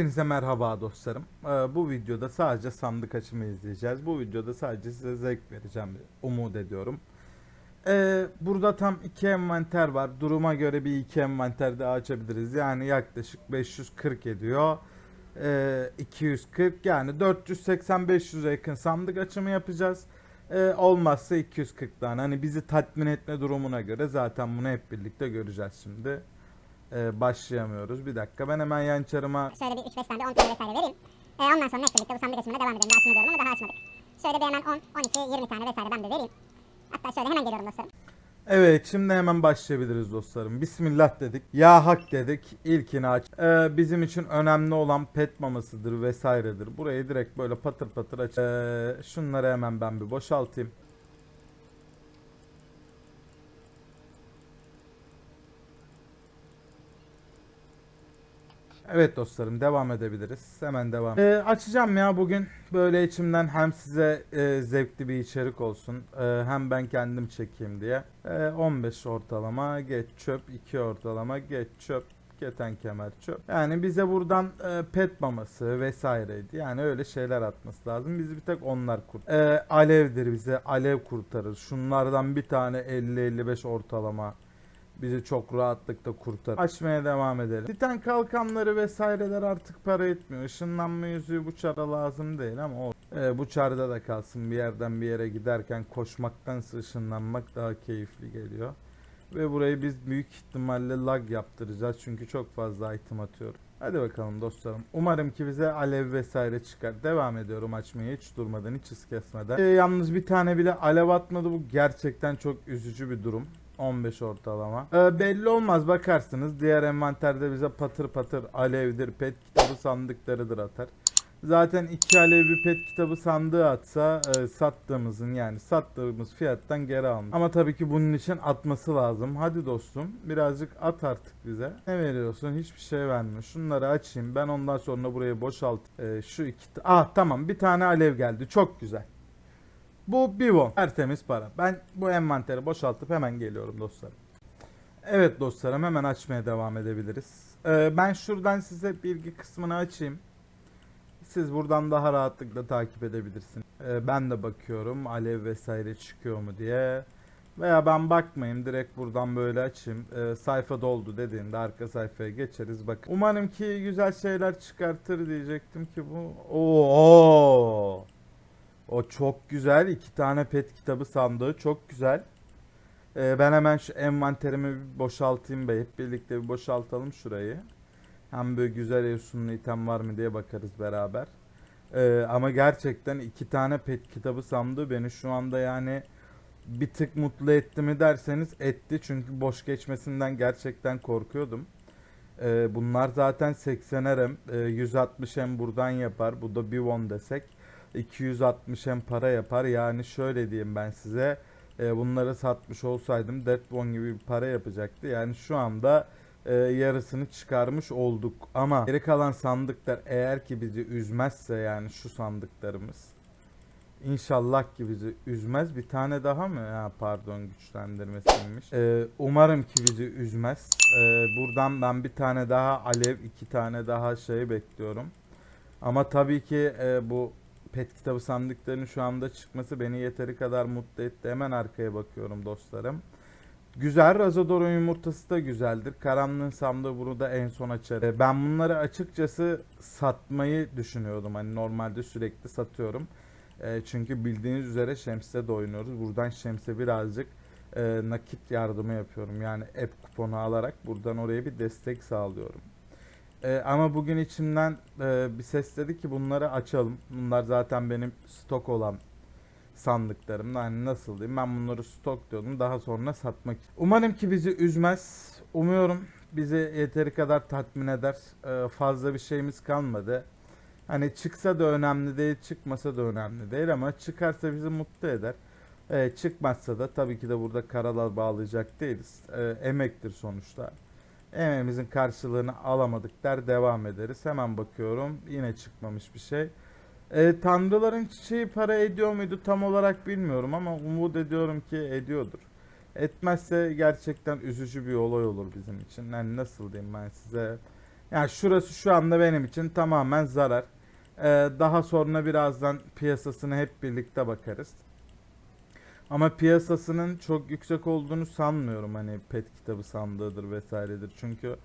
Hepinize merhaba dostlarım. Ee, Bu videoda sadece sandık açımı izleyeceğiz. Bu videoda sadece size zevk vereceğim umut ediyorum. Ee, burada tam iki envanter var. Duruma göre bir iki envanter daha açabiliriz. Yani yaklaşık 540 ediyor. Ee, 240 yani 480-500'e yakın sandık açımı yapacağız. Ee, olmazsa 240 tane. Hani bizi tatmin etme durumuna göre zaten bunu hep birlikte göreceğiz şimdi. Ee, başlayamıyoruz. Bir dakika ben hemen yan çarıma Şöyle bir 3-5 tane de 10 tane vesaire vereyim. Ee, ondan sonra hep birlikte bu sandık açımına devam edelim. Daha açma diyorum ama daha açmadık. Şöyle bir hemen 10, 12, 20 tane vesaire ben de vereyim. Hatta şöyle hemen geliyorum dostlarım. Evet şimdi hemen başlayabiliriz dostlarım. Bismillah dedik. Ya hak dedik. İlkini aç. Ee, bizim için önemli olan pet mamasıdır vesairedir. Burayı direkt böyle patır patır aç. Ee, şunları hemen ben bir boşaltayım. Evet dostlarım devam edebiliriz. Hemen devam. Ee, açacağım ya bugün böyle içimden hem size e, zevkli bir içerik olsun e, hem ben kendim çekeyim diye. E, 15 ortalama geç çöp 2 ortalama geç çöp keten kemer çöp. Yani bize buradan e, pet maması vesaireydi. Yani öyle şeyler atması lazım. Bizi bir tek onlar kurt. E, alevdir bize alev kurtarır. Şunlardan bir tane 50-55 ortalama bizi çok rahatlıkla kurtarır. Açmaya devam edelim. Titan kalkanları vesaireler artık para etmiyor. Işınlanma yüzüğü bu çara lazım değil ama o Ee, bu çarda da kalsın bir yerden bir yere giderken koşmaktansa ışınlanmak daha keyifli geliyor. Ve burayı biz büyük ihtimalle lag yaptıracağız çünkü çok fazla item atıyorum. Hadi bakalım dostlarım. Umarım ki bize alev vesaire çıkar. Devam ediyorum açmaya hiç durmadan hiç hız kesmeden. Ee, yalnız bir tane bile alev atmadı bu gerçekten çok üzücü bir durum. 15 ortalama. Ee, belli olmaz bakarsınız. Diğer envanterde bize patır patır alevdir, pet kitabı sandıklarıdır atar. Zaten iki alev bir pet kitabı sandığı atsa e, sattığımızın yani sattığımız fiyattan geri almış. Ama tabii ki bunun için atması lazım. Hadi dostum birazcık at artık bize. Ne veriyorsun? Hiçbir şey vermiyor. Şunları açayım. Ben ondan sonra burayı boşalt. E, şu iki... Ah tamam bir tane alev geldi. Çok güzel. Bu Bivon. Tertemiz para. Ben bu envanteri boşaltıp hemen geliyorum dostlarım. Evet dostlarım hemen açmaya devam edebiliriz. Ee, ben şuradan size bilgi kısmını açayım. Siz buradan daha rahatlıkla takip edebilirsiniz. Ee, ben de bakıyorum alev vesaire çıkıyor mu diye. Veya ben bakmayayım direkt buradan böyle açayım. Ee, sayfa doldu dediğinde arka sayfaya geçeriz. Bak. Umarım ki güzel şeyler çıkartır diyecektim ki bu. Oo. O çok güzel. iki tane pet kitabı sandığı çok güzel. Ee, ben hemen şu envanterimi boşaltayım be. Hep birlikte bir boşaltalım şurayı. Hem böyle güzel efsunlu item var mı diye bakarız beraber. Ee, ama gerçekten iki tane pet kitabı sandığı beni şu anda yani bir tık mutlu etti mi derseniz etti. Çünkü boş geçmesinden gerçekten korkuyordum. Ee, bunlar zaten 80 RM, e, 160 M buradan yapar. Bu da bir won desek. 260 hem para yapar. Yani şöyle diyeyim ben size. e, bunları satmış olsaydım Deadbone gibi bir para yapacaktı. Yani şu anda e, yarısını çıkarmış olduk. Ama geri kalan sandıklar eğer ki bizi üzmezse yani şu sandıklarımız İnşallah ki bizi üzmez. Bir tane daha mı? Ha, pardon güçlendirmesiymiş. Ee, umarım ki bizi üzmez. Ee, buradan ben bir tane daha alev, iki tane daha şey bekliyorum. Ama tabii ki e, bu pet kitabı sandıklarının şu anda çıkması beni yeteri kadar mutlu etti. Hemen arkaya bakıyorum dostlarım. Güzel Razador'un yumurtası da güzeldir. Karanlığın sandığı bunu da en son açarım. Ee, Ben bunları açıkçası satmayı düşünüyordum. Hani normalde sürekli satıyorum. Ee, çünkü bildiğiniz üzere Şems'te de oynuyoruz. Buradan Şems'e birazcık e, nakit yardımı yapıyorum. Yani app kuponu alarak buradan oraya bir destek sağlıyorum. Ee, ama bugün içimden e, bir ses dedi ki bunları açalım. Bunlar zaten benim stok olan sandıklarım. Hani nasıl diyeyim ben bunları stok diyordum daha sonra satmak. Umarım ki bizi üzmez. Umuyorum bizi yeteri kadar tatmin eder. Ee, fazla bir şeyimiz kalmadı. Hani çıksa da önemli değil, çıkmasa da önemli değil ama çıkarsa bizi mutlu eder. Ee, çıkmazsa da tabii ki de burada karalar bağlayacak değiliz. Ee, emektir sonuçta. Emeğimizin karşılığını alamadık der devam ederiz. Hemen bakıyorum yine çıkmamış bir şey. Ee, tanrıların çiçeği para ediyor muydu tam olarak bilmiyorum ama umut ediyorum ki ediyordur. Etmezse gerçekten üzücü bir olay olur bizim için. Yani nasıl diyeyim ben size. Yani şurası şu anda benim için tamamen zarar. Ee, daha sonra birazdan piyasasına hep birlikte bakarız. Ama piyasasının çok yüksek olduğunu sanmıyorum hani pet kitabı sandığıdır vesairedir. Çünkü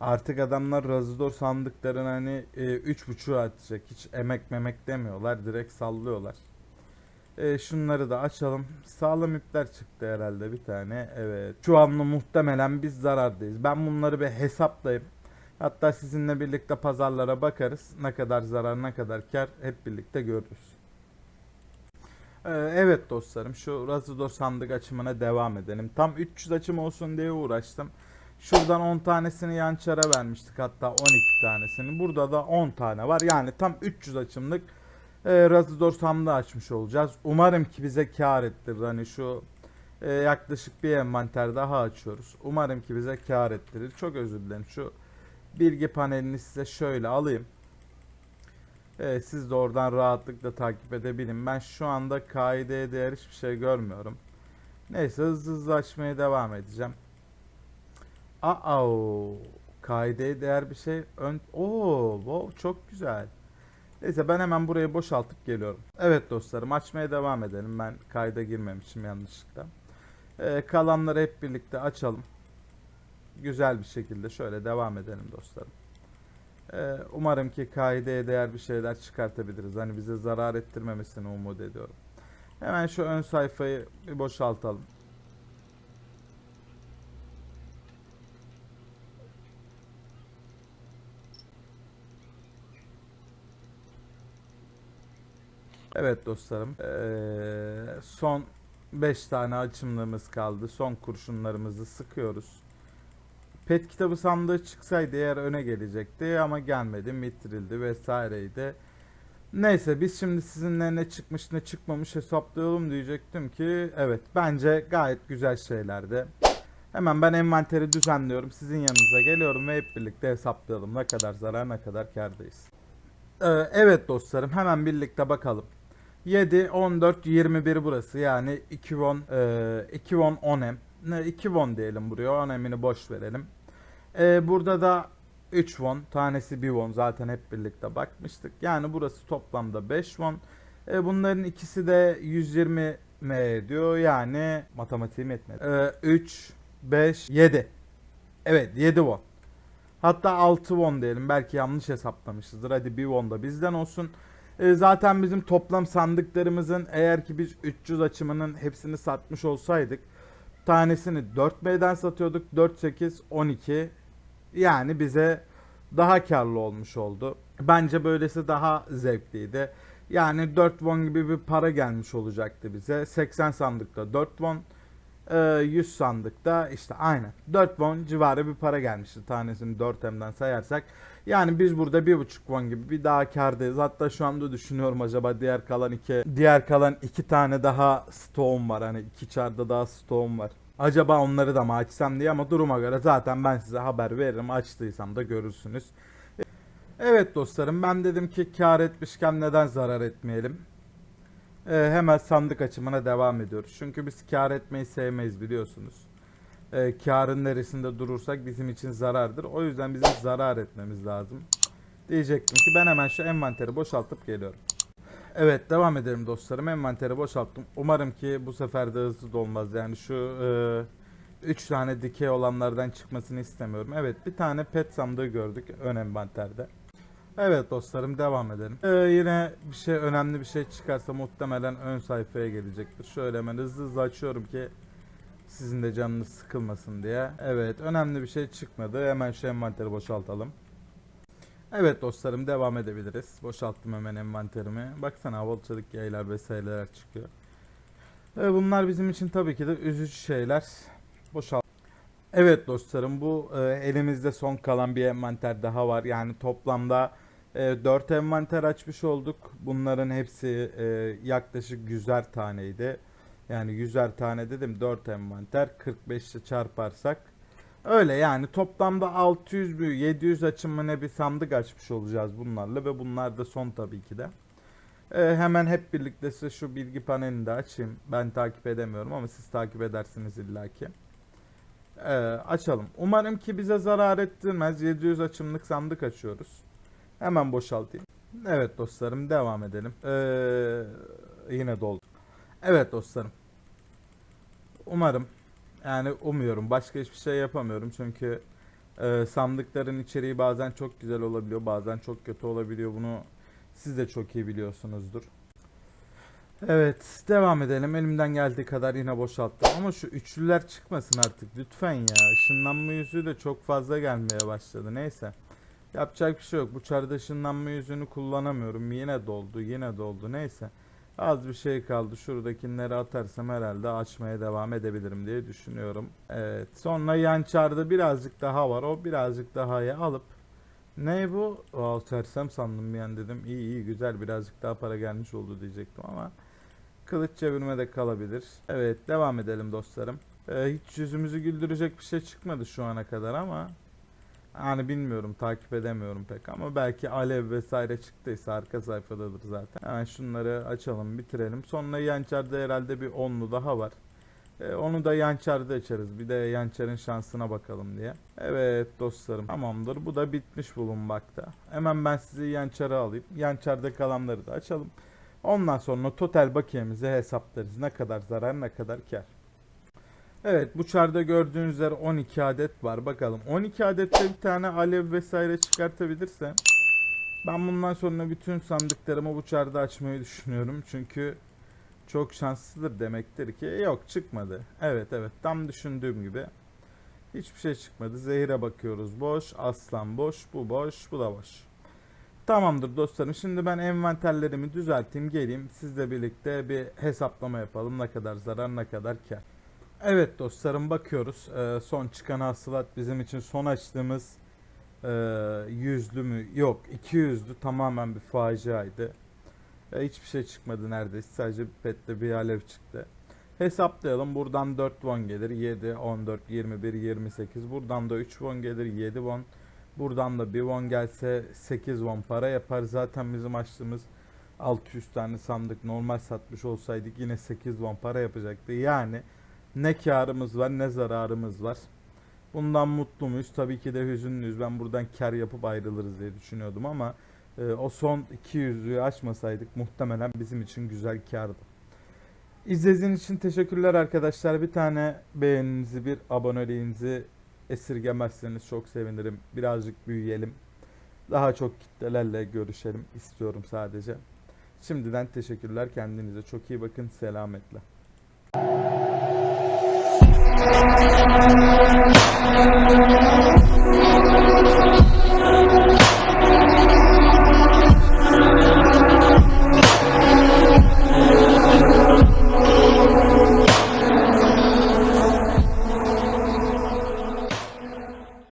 artık adamlar Razidor sandıklarını hani e, 3.5'a atacak. Hiç emek memek demiyorlar. Direkt sallıyorlar. E, şunları da açalım. Sağlam ipler çıktı herhalde bir tane. Evet. Şu anda muhtemelen biz zarardayız. Ben bunları bir hesaplayayım. Hatta sizinle birlikte pazarlara bakarız. Ne kadar zarar ne kadar kar hep birlikte görürüz. Ee, evet dostlarım şu Razidor sandık açımına devam edelim. Tam 300 açım olsun diye uğraştım. Şuradan 10 tanesini yan çara vermiştik hatta 12 tanesini. Burada da 10 tane var. Yani tam 300 açımlık e, Razidor sandığı açmış olacağız. Umarım ki bize kar ettirir. Hani şu e, yaklaşık bir envanter daha açıyoruz. Umarım ki bize kar ettirir. Çok özür dilerim. Şu bilgi panelini size şöyle alayım. Evet, siz de oradan rahatlıkla takip edebilin. Ben şu anda kaideye değer hiçbir şey görmüyorum. Neyse hızlı hızlı açmaya devam edeceğim. Aa, kaideye değer bir şey ön... Oo, wow, çok güzel. Neyse ben hemen burayı boşaltıp geliyorum. Evet dostlarım açmaya devam edelim. Ben kayda girmemişim yanlışlıkla. Ee, kalanları hep birlikte açalım. Güzel bir şekilde şöyle devam edelim dostlarım. Ee, umarım ki kaideye değer bir şeyler çıkartabiliriz. Hani bize zarar ettirmemesini umut ediyorum. Hemen şu ön sayfayı bir boşaltalım. Evet dostlarım. Ee, son 5 tane açımlığımız kaldı. Son kurşunlarımızı sıkıyoruz. Pet kitabı sandığı çıksaydı eğer öne gelecekti ama gelmedi, mitirildi vesaireydi. Neyse biz şimdi sizinle ne çıkmış ne çıkmamış hesaplayalım diyecektim ki evet bence gayet güzel şeylerdi. Hemen ben envanteri düzenliyorum. Sizin yanınıza geliyorum ve hep birlikte hesaplayalım ne kadar zarar ne kadar kârdayız. Ee, evet dostlarım hemen birlikte bakalım. 7, 14, 21 burası yani 2 won, e, 2 won 10 em. Ne 2 won diyelim buraya 10 emini boş verelim. E, burada da 3 won tanesi 1 won zaten hep birlikte bakmıştık. Yani burası toplamda 5 won. E, bunların ikisi de 120 M ediyor yani matematiğim etmedi. E, 3, 5, 7. Evet 7 won. Hatta 6 won diyelim. Belki yanlış hesaplamışızdır. Hadi 1 won da bizden olsun. E, zaten bizim toplam sandıklarımızın eğer ki biz 300 açımının hepsini satmış olsaydık tanesini 4B'den satıyorduk. 4, 8, 12 yani bize daha karlı olmuş oldu. Bence böylesi daha zevkliydi. Yani 4 won gibi bir para gelmiş olacaktı bize. 80 sandıkta 4 won, e, 100 sandıkta işte aynen 4 won civarı bir para gelmişti tanesini 4M'den sayarsak. Yani biz burada 1.5 won gibi bir daha kardayız. Hatta şu anda düşünüyorum acaba diğer kalan iki diğer kalan iki tane daha stoğum var. Hani iki çarda daha stoğum var. Acaba onları da mı açsam diye ama duruma göre zaten ben size haber veririm. Açtıysam da görürsünüz. Evet dostlarım ben dedim ki kar etmişken neden zarar etmeyelim. Ee, hemen sandık açımına devam ediyoruz. Çünkü biz kar etmeyi sevmeyiz biliyorsunuz. Ee, karın neresinde durursak bizim için zarardır. O yüzden bizim zarar etmemiz lazım. Diyecektim ki ben hemen şu envanteri boşaltıp geliyorum. Evet devam edelim dostlarım. Envanteri boşalttım. Umarım ki bu sefer de hızlı dolmaz. Yani şu 3 tane dikey olanlardan çıkmasını istemiyorum. Evet bir tane pet sandığı gördük ön envanterde. Evet dostlarım devam edelim. Ee, yine bir şey önemli bir şey çıkarsa muhtemelen ön sayfaya gelecektir. Şöyle hemen hızlı hızlı açıyorum ki sizin de canınız sıkılmasın diye. Evet önemli bir şey çıkmadı. Hemen şu envanteri boşaltalım. Evet dostlarım devam edebiliriz. Boşalttım hemen envanterimi. Baksana havalı çelik yaylar vesaireler çıkıyor. Ee, bunlar bizim için tabii ki de üzücü şeyler. Boşalt. Evet dostlarım bu e, elimizde son kalan bir envanter daha var. Yani toplamda e, 4 envanter açmış olduk. Bunların hepsi e, yaklaşık 100'er taneydi. Yani 100'er tane dedim 4 envanter 45 ile çarparsak öyle yani toplamda 600 bir 700 açımına bir sandık açmış olacağız bunlarla ve bunlar da son tabii ki de. E, hemen hep birlikte size şu bilgi panelini de açayım. Ben takip edemiyorum ama siz takip edersiniz illaki. Ee, açalım. Umarım ki bize zarar ettirmez. 700 açımlık sandık açıyoruz. Hemen boşaltayım. Evet dostlarım devam edelim. Ee, yine doldu. Evet dostlarım. Umarım yani umuyorum. Başka hiçbir şey yapamıyorum çünkü e, sandıkların içeriği bazen çok güzel olabiliyor, bazen çok kötü olabiliyor. Bunu siz de çok iyi biliyorsunuzdur. Evet, devam edelim. Elimden geldiği kadar yine boşalttım. Ama şu üçlüler çıkmasın artık lütfen ya. Işınlanma yüzüğü de çok fazla gelmeye başladı. Neyse. Yapacak bir şey yok. Bu çarda ışınlanma yüzüğünü kullanamıyorum. Yine doldu, yine doldu. Neyse. Az bir şey kaldı. Şuradakileri atarsam herhalde açmaya devam edebilirim diye düşünüyorum. Evet. Sonra yan çarda birazcık daha var. O birazcık daha ya alıp ne bu? Aa, tersem sandım bir an dedim. İyi iyi güzel birazcık daha para gelmiş oldu diyecektim ama kılıç çevirme de kalabilir. Evet devam edelim dostlarım. Ee, hiç yüzümüzü güldürecek bir şey çıkmadı şu ana kadar ama yani bilmiyorum takip edemiyorum pek ama belki alev vesaire çıktıysa arka sayfadadır zaten. Hemen şunları açalım bitirelim. Sonra yançarda herhalde bir onlu daha var. Ee, onu da yançarda açarız. Bir de yançarın şansına bakalım diye. Evet dostlarım tamamdır. Bu da bitmiş bulunmakta. Hemen ben sizi yançara alayım. Yançarda kalanları da açalım. Ondan sonra total bakiyemizi hesaplarız. Ne kadar zarar ne kadar kar. Evet bu çarda gördüğünüz üzere 12 adet var. Bakalım 12 adette bir tane alev vesaire çıkartabilirse ben bundan sonra bütün sandıklarımı bu çarda açmayı düşünüyorum. Çünkü çok şanslıdır demektir ki yok çıkmadı. Evet evet tam düşündüğüm gibi. Hiçbir şey çıkmadı. Zehire bakıyoruz boş. Aslan boş. Bu boş. Bu da boş. Tamamdır dostlarım. Şimdi ben envanterlerimi düzelteyim geleyim. Sizle birlikte bir hesaplama yapalım. Ne kadar zarar ne kadar kar. Evet dostlarım bakıyoruz. Ee, son çıkan hasılat bizim için son açtığımız e, yüzlü mü? Yok 200'lü tamamen bir faciaydı. E, hiçbir şey çıkmadı neredeyse. Sadece bir pette bir alev çıktı. Hesaplayalım. Buradan 4 won gelir. 7, 14, 21, 28. Buradan da 3 won gelir. 7 won. Buradan da 1 won gelse 8 won para yapar. Zaten bizim açtığımız 600 tane sandık normal satmış olsaydık yine 8 won para yapacaktı. Yani ne karımız var ne zararımız var. Bundan mutlu muyuz? Tabii ki de hüzünlüyüz. Ben buradan kar yapıp ayrılırız diye düşünüyordum ama e, o son 200'lüğü açmasaydık muhtemelen bizim için güzel kardı. İzlediğiniz için teşekkürler arkadaşlar. Bir tane beğeninizi, bir aboneliğinizi esirgemezseniz çok sevinirim. Birazcık büyüyelim. Daha çok kitlelerle görüşelim istiyorum sadece. Şimdiden teşekkürler. Kendinize çok iyi bakın. Selametle. Thank you.